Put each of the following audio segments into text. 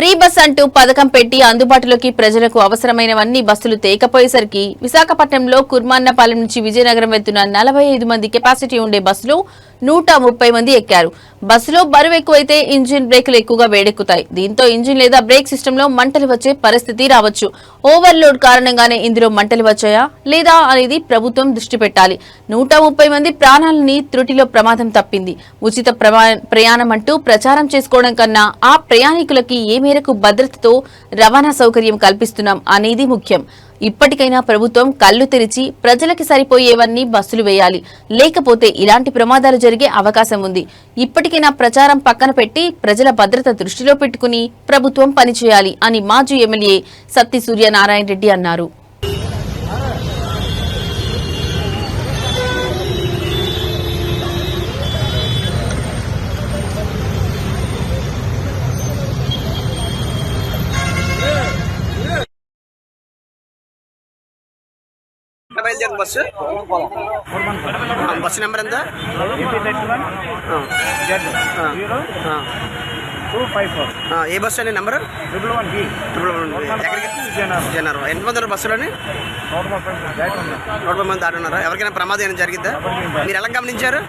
Free bus అంటూ పథకం పెట్టి అందుబాటులోకి ప్రజలకు అవసరమైనవన్నీ బస్సులు తేకపోయేసరికి విశాఖపట్నంలో కుర్మాన్నపాలెం నుంచి విజయనగరం వెళ్తున్న నలభై ఐదు మంది కెపాసిటీ ఉండే బస్సులో నూట ముప్పై మంది ఎక్కారు. బస్సులో బరువు ఎక్కువైతే ఇంజిన్ బ్రేకులు ఎక్కువగా వేడెక్కుతాయి. దీంతో ఇంజిన్ లేదా బ్రేక్ సిస్టంలో మంటలు వచ్చే పరిస్థితి రావచ్చు. ఓవర్లోడ్ కారణంగానే ఇందులో మంటలు వచ్చాయా లేదా అనేది ప్రభుత్వం దృష్టి పెట్టాలి. నూట ముప్పై మంది ప్రాణాలని త్రుటిలో ప్రమాదం తప్పింది. ఉచిత ప్రమా- ప్రయాణం అంటూ ప్రచారం చేసుకోవడం కన్నా ఆ ప్రయాణికులకి ఏమి మేరకు భద్రతతో రవాణా సౌకర్యం కల్పిస్తున్నాం అనేది ముఖ్యం. ఇప్పటికైనా ప్రభుత్వం కళ్ళు తెరిచి ప్రజలకి సరిపోయేవన్నీ బస్సులు వేయాలి. లేకపోతే ఇలాంటి ప్రమాదాలు జరిగే అవకాశం ఉంది. ఇప్పటికైనా ప్రచారం పక్కన పెట్టి ప్రజల భద్రత దృష్టిలో పెట్టుకుని ప్రభుత్వం పనిచేయాలి అని మాజీ ఎమ్మెల్యే సత్తి సూర్యనారాయణ రెడ్డి అన్నారు. ఎక్కడ బయలుదేరింది బస్సు? బస్సు నెంబర్ ఎంత? ఏ బస్సు అండి నెంబర్? ఎక్కడికి? జనరు ఎంతమంది ఉన్నారు బస్సులోని? నూట మంది దాటి ఉన్నారా? ఎవరికైనా ప్రమాదం ఏమైనా జరిగిద్దా మీరు ఎలా గమనించారు?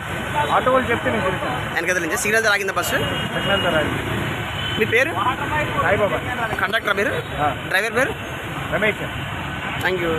ఆటో వాళ్ళు చెప్తే నేను తెలుసాను వెనక నుంచి సిగ్నల్ ఆగిందా బస్సు? మీ పేరు? కండక్టర్ మీరు డ్రైవర్ పేరు? రమేష్. Thank you